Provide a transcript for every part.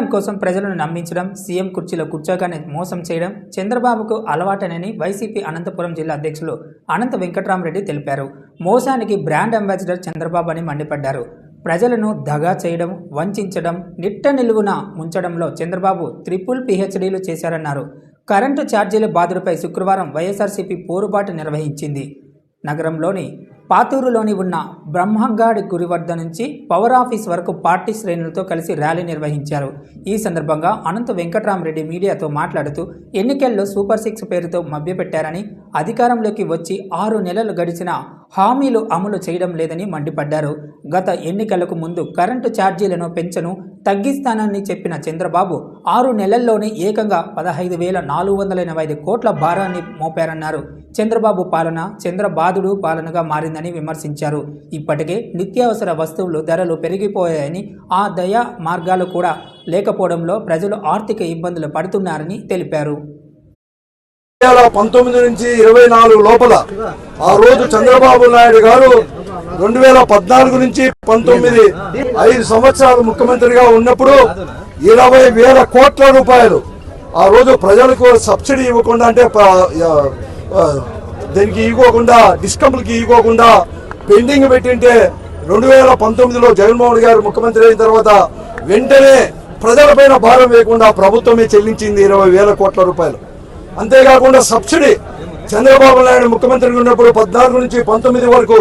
అధికారం కోసం ప్రజలను నమ్మించడం సీఎం కుర్చీలో కూర్చోగానే మోసం చేయడం చంద్రబాబుకు అలవాటనని వైసీపీ అనంతపురం జిల్లా అధ్యక్షులు అనంత వెంకట్రామరెడ్డి తెలిపారు. మోసానికి బ్రాండ్ అంబాసిడర్ చంద్రబాబు అని మండిపడ్డారు. ప్రజలను దగా చేయడం వంచడం నిట్ట నిలువున ముంచడంలో చంద్రబాబు త్రిపుల్ పిహెచ్డీలు చేశారన్నారు. కరెంటు ఛార్జీల బాధలపై శుక్రవారం వైఎస్ఆర్సీపీ పోరుబాటు నిర్వహించింది. నగరంలోని పాతూరులోని ఉన్న బ్రహ్మంగాడి గురి వద్ద నుంచి పవర్ ఆఫీస్ వరకు పార్టీ శ్రేణులతో కలిసి ర్యాలీ నిర్వహించారు. ఈ సందర్భంగా అనంత వెంకట్రామరెడ్డి మీడియాతో మాట్లాడుతూ ఎన్నికల్లో సూపర్ సిక్స్ పేరుతో మభ్యపెట్టారని అధికారంలోకి వచ్చి ఆరు నెలలు గడిచిన హామీలు అమలు చేయడం లేదని మండిపడ్డారు. గత ఎన్నికలకు ముందు కరెంటు ఛార్జీలను పెంచను తగ్గిస్తానని చెప్పిన చంద్రబాబు ఆరు నెలల్లోనే ఏకంగా పదహైదు వేల నాలుగు వందల ఎనభై ఐదు కోట్ల భారాన్ని మోపారన్నారు. చంద్రబాబు పాలన చంద్రబాదుడు పాలనగా మారిందని విమర్శించారు. ఇప్పటికే నిత్యావసర వస్తువులు ధరలు పెరిగిపోయాయని ఆ దయా మార్గాలు కూడా లేకపోవడంలో ప్రజలు ఆర్థిక ఇబ్బందులు పడుతున్నారని తెలిపారు. పంతొమ్మిది నుంచి ఇరవై నాలుగు లోపల ఆ రోజు చంద్రబాబు నాయుడు గారు రెండు వేల పద్నాలుగు నుంచి పంతొమ్మిది ఐదు సంవత్సరాలు ముఖ్యమంత్రిగా ఉన్నప్పుడు ఇరవై వేల కోట్ల రూపాయలు. ఆ రోజు ప్రజలకు సబ్సిడీ ఇవ్వకుండా అంటే దీనికి ఇవ్వకుండా డిస్కంపులకి ఇవ్వకుండా పెండింగ్ పెట్టింటే రెండు వేల పంతొమ్మిదిలో జగన్మోహన్ గారు ముఖ్యమంత్రి అయిన తర్వాత వెంటనే ప్రజలపైన భారం వేయకుండా ప్రభుత్వమే చెల్లించింది ఇరవై వేల కోట్ల రూపాయలు. అంతేకాకుండా సబ్సిడీ చంద్రబాబు నాయుడు ముఖ్యమంత్రిగా ఉన్నప్పుడు పద్నాలుగు నుంచి పంతొమ్మిది వరకు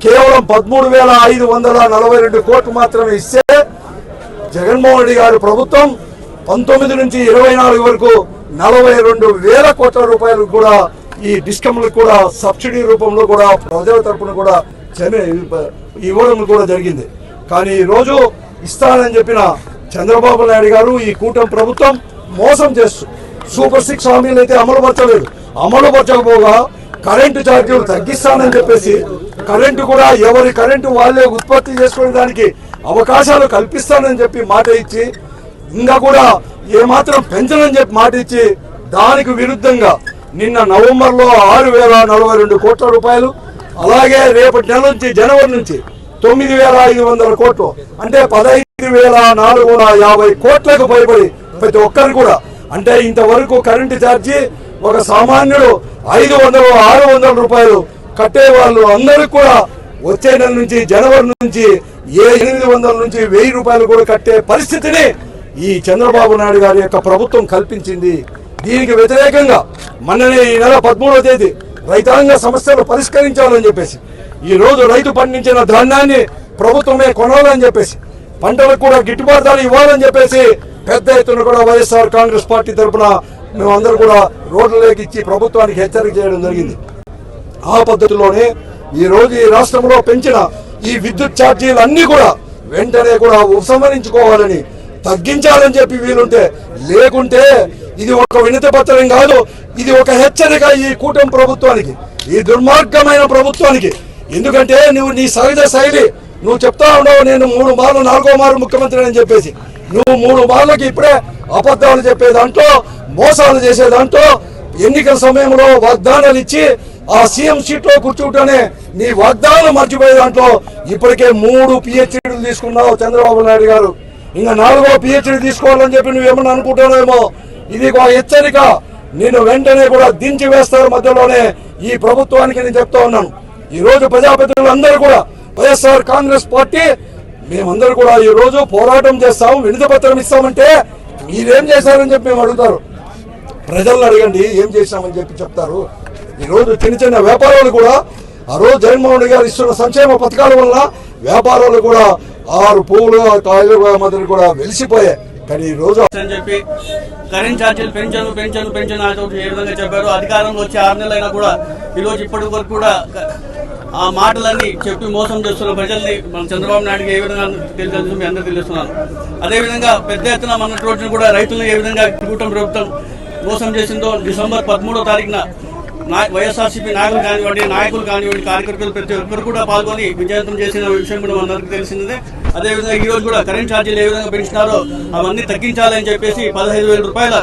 కేవలం పదమూడు వేల ఐదు వందల నలభై రెండు కోట్లు మాత్రమే ఇస్తే జగన్మోహన్ రెడ్డి గారి ప్రభుత్వం పంతొమ్మిది నుంచి ఇరవై నాలుగు వరకు నలభై రెండు వేల కోట్ల రూపాయలు కూడా ఈ డిస్కమ్లకు కూడా సబ్సిడీ రూపంలో కూడా ప్రజల తరపున కూడా చెన్న- ఇవ్వడం కూడా జరిగింది. కానీ ఈరోజు ఇస్తానని చెప్పిన చంద్రబాబు నాయుడు గారు ఈ కూటమి ప్రభుత్వం మోసం చేస్తూ సూపర్ సిక్స్ హామీలు అయితే అమలుపరచలేదు అమలుపరచకపోగా కరెంటు ఛార్జీలు తగ్గిస్తానని చెప్పేసి కరెంటు కూడా ఎవరి కరెంటు వాళ్ళే ఉత్పత్తి చేసుకోవడానికి అవకాశాలు కల్పిస్తానని చెప్పి మాట ఇచ్చి ఇంకా కూడా ఏమాత్రం పెంచనని చెప్పి మాట ఇచ్చి దానికి విరుద్ధంగా నిన్న నవంబర్లో ఆరు వేల నలభై రెండు కోట్ల రూపాయలు అలాగే రేపటి నెల నుంచి జనవరి నుంచి తొమ్మిది వేల ఐదు వందల కోట్లు అంటే పదహైదు వేల నాలుగు వందల యాభై కోట్లకు భయపడి ప్రతి ఒక్కరు కూడా అంటే ఇంతవరకు కరెంటు ఛార్జీ ఒక సామాన్యుడు ఐదు వందలు ఆరు వందల రూపాయలు కట్టే వాళ్ళు అందరూ కూడా వచ్చే నెల నుంచి జనవరి నుంచి ఏ ఎనిమిది వందల నుంచి వెయ్యి రూపాయలు కూడా కట్టే పరిస్థితిని ఈ చంద్రబాబు నాయుడు గారి యొక్క ప్రభుత్వం కల్పించింది. దీనికి వ్యతిరేకంగా మొన్ననే ఈ నెల పదమూడవ తేదీ రైతాంగ సమస్యలు పరిష్కరించాలని చెప్పేసి ఈ రోజు రైతు పండించిన ధాన్యాన్ని ప్రభుత్వమే కొనాలని చెప్పేసి పంటలకు కూడా గిట్టుబాటు ధర ఇవ్వాలని చెప్పేసి పెద్ద ఎత్తున కూడా వైఎస్ఆర్ కాంగ్రెస్ పార్టీ తరఫున మేమందరూ కూడా రోడ్లలోకి ఇచ్చి ప్రభుత్వానికి హెచ్చరిక చేయడం జరిగింది. ఆ పద్ధతిలోనే ఈ రోజు ఈ రాష్ట్రంలో పెంచిన ఈ విద్యుత్ ఛార్జీలు అన్నీ కూడా వెంటనే కూడా ఉపసంహరించుకోవాలని తగ్గించాలని చెప్పి వీలుంటే లేకుంటే ఇది ఒక వినతి పత్రం కాదు ఇది ఒక హెచ్చరిక ఈ కూటమి ప్రభుత్వానికి ఈ దుర్మార్గమైన ప్రభుత్వానికి. ఎందుకంటే నువ్వు నీ సహజ శైలి నువ్వు చెప్తా ఉండవు నేను మూడు మార్లు నాలుగో మారు ముఖ్యమంత్రి అని చెప్పేసి. నువ్వు మూడు మార్లకి ఇప్పుడే అబద్ధాలు చెప్పే దాంట్లో మోసాలు చేసే దాంట్లో ఎన్నికల సమయంలో వాగ్దానాలు ఇచ్చి ఆ సీఎం సీట్లో కూర్చుంటేనే నీ వాగ్దానం మర్చిపోయే దాంట్లో ఇప్పటికే మూడు పిహెచ్డీలు తీసుకున్నావు చంద్రబాబు నాయుడు గారు. ఇంకా నాలుగో పిహెచ్డీ తీసుకోవాలని చెప్పి నువ్వేమన్నా అనుకుంటున్నావేమో? ఇది ఒక హెచ్చరిక. నేను వెంటనే కూడా దించి వేస్తారు మధ్యలోనే ఈ ప్రభుత్వానికి నేను చెప్తా ఉన్నాను. ఈ రోజు ప్రజాప్రతినిధులు అందరూ కూడా వైఎస్ఆర్ కాంగ్రెస్ పార్టీ మేమందరూ కూడా ఈ రోజు పోరాటం చేస్తాం వినతి పత్రం ఇస్తామంటే మీరేం చేశారని చెప్పి మేము అడుగుతారు. ప్రజలను అడగండి ఏం చేశామని చెప్పి చెప్తారు. ఈ రోజు చిన్న చిన్న వ్యాపారాలు కూడా ఆ రోజు జగన్మోహన్ రెడ్డి గారు ఇస్తున్న సంక్షేమ పథకాల వల్ల వ్యాపారాలు కూడా ఆరు పువ్వులు కాయలు మొదలు కూడా వెలిసిపోయాయి. కానీ ఈ రోజు అని చెప్పి కరెంట్ ఛార్జీలు పెంచను పెంచను పెంచను అని చెప్పి ఏ విధంగా చెప్పారు? అధికారంలో వచ్చి ఆరు నెలలైనా కూడా ఈ రోజు ఇప్పటి వరకు కూడా ఆ మాటలన్నీ చెప్పి మోసం చేస్తున్న ప్రజల్ని మన చంద్రబాబు నాయుడుకి ఏ విధంగా తెలుసు మీ అందరూ తెలుస్తున్నాను. అదేవిధంగా పెద్ద ఎత్తున మన రోజున కూడా రైతులను ఏ విధంగా కూటమి ప్రభుత్వం మోసం చేసిందో డిసెంబర్ పదమూడో తారీఖున నా వైఎస్ఆర్సీపీ నాయకులు కానివ్వండి నాయకులు కానివ్వండి కార్యకర్తలు ప్రతి ఒక్కరు కూడా పాల్గొని విజయవంతం చేసిన విషయం కూడా మనందరికీ తెలిసిందే. అదేవిధంగా ఈ రోజు కూడా కరెంట్ ఛార్జీలు ఏ విధంగా పెంచినారో అవన్నీ తగ్గించాలని చెప్పేసి పదహైదు వేల రూపాయల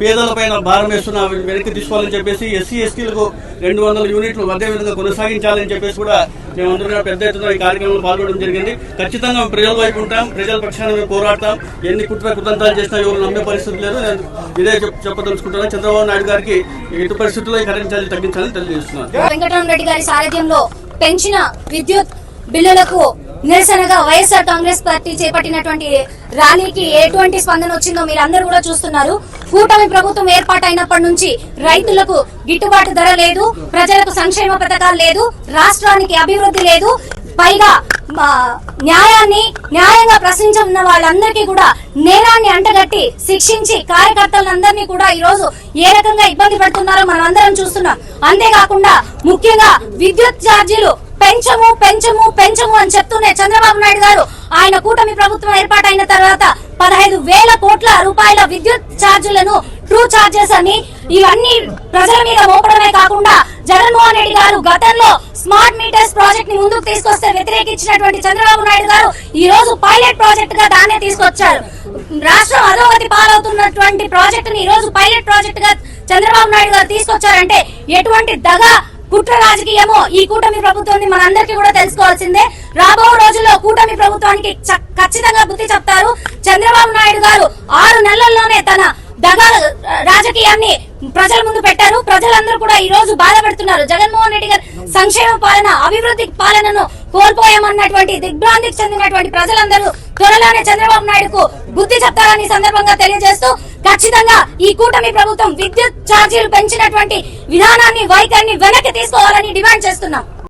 పేదలపైన భారం వేస్తున్న వెనక్కి తీసుకోవాలని చెప్పేసి ఎస్సీ ఎస్టీలకు రెండు వందల యూనిట్లు అదే విధంగా కొనసాగించాలని చెప్పేసి కూడా మేమందరం కూడా పెద్ద ఎత్తున ఈ కార్యక్రమంలో పాల్గొనడం జరిగింది. ఖచ్చితంగా ప్రజల వైపు ఉంటాం ప్రజల పక్షాన మేము పోరాడతాం. ఎన్ని కుట్ర కుతంత్రాలు చేసినా ఎవరు నమ్మే పరిస్థితి లేదు. నేను ఇదే చెప్పదలుచుకుంటున్నాను చంద్రబాబు నాయుడు గారికి ఎటు పరిస్థితుల్లో కరెంట్ ఛార్జీలు తగ్గించాలని తెలియజేస్తున్నాను. వెంకటరామరెడ్డి గారి సారథ్యంలో పెంచిన విద్యుత్ బిల్లులకు నిరసనగా వైఎస్ఆర్ కాంగ్రెస్ పార్టీ చేపట్టినటువంటి ర్యాలీకి ఎటువంటి స్పందన వచ్చిందో మీరు అందరూ కూడా చూస్తున్నారు. కూటమి ప్రభుత్వం ఏర్పాటైనప్పటి నుంచి రైతులకు గిట్టుబాటు ధర లేదు ప్రజలకు సంక్షేమ పథకాలు లేదు రాష్ట్రానికి అభివృద్ధి లేదు. పైగా న్యాయాన్ని న్యాయంగా ప్రశ్నించున్న వాళ్ళందరికీ కూడా నేరాన్ని అంటగట్టి శిక్షించి కార్యకర్తలందరినీ కూడా ఈ రోజు ఏ రకంగా ఇబ్బంది పెడుతున్నారో మనం అందరం చూస్తున్నాం. అంతేకాకుండా ముఖ్యంగా విద్యుత్ ఛార్జీలు పెంచము పెంచము పెంచము అని చెప్తూనే చంద్రబాబు నాయుడు గారు ఆయన కూటమి ప్రభుత్వం ఏర్పాటైన తర్వాత పదహైదు వేల కోట్ల రూపాయల విద్యుత్ ఛార్జీలను ట్రూ ఛార్జెస్ అని ఇవన్నీ ప్రజల మీద మోపడమే కాకుండా జగన్మోహన్ రెడ్డి గారు గతంలో స్మార్ట్ మీటర్స్ ప్రాజెక్ట్ని ముందుకు తీసుకొస్తే వ్యతిరేకించినటువంటి చంద్రబాబు నాయుడు గారు ఈ రోజు పైలట్ ప్రాజెక్ట్గా దాన్నే తీసుకొచ్చారు. రాష్ట్రం అధోగతి పాలవుతున్నటువంటి ప్రాజెక్టుని ఈ రోజు పైలట్ ప్రాజెక్ట్గా చంద్రబాబు నాయుడు గారు తీసుకొచ్చారంటే ఎటువంటి దగా కుట్ర రాజకీయమో ఈ కూటమి ప్రభుత్వాన్ని మనందరికీ కూడా తెలుసుకోవాల్సిందే. రాబో రోజుల్లో కూటమి ప్రభుత్వానికి చ- ఖచ్చితంగా బుద్ధి చెప్తారు. చంద్రబాబు నాయుడు గారు ఆరు నెలల్లోనే తన దగా రాజకీయాన్ని ప్రజల ముందు పెట్టారు. ప్రజలందరూ కూడా ఈ రోజు బాధపడుతున్నారు. జగన్మోహన్ రెడ్డి గారు సంక్షేమ పాలన అభివృద్ధి పాలనను కోల్పోయామన్నటువంటి దిగ్భ్రాంతికి చెందినటువంటి ప్రజలందరూ త్వరలోనే చంద్రబాబు నాయుడుకు బుద్ధి చెప్తారని సందర్భంగా తెలియజేస్తూ ఖచ్చితంగా ఈ కూటమి ప్రభుత్వం విద్యుత్ ఛార్జీలు పెంచినటువంటి విధానాన్ని వైఖరిని వెనక్కి తీసుకోవాలని డిమాండ్ చేస్తున్నాం.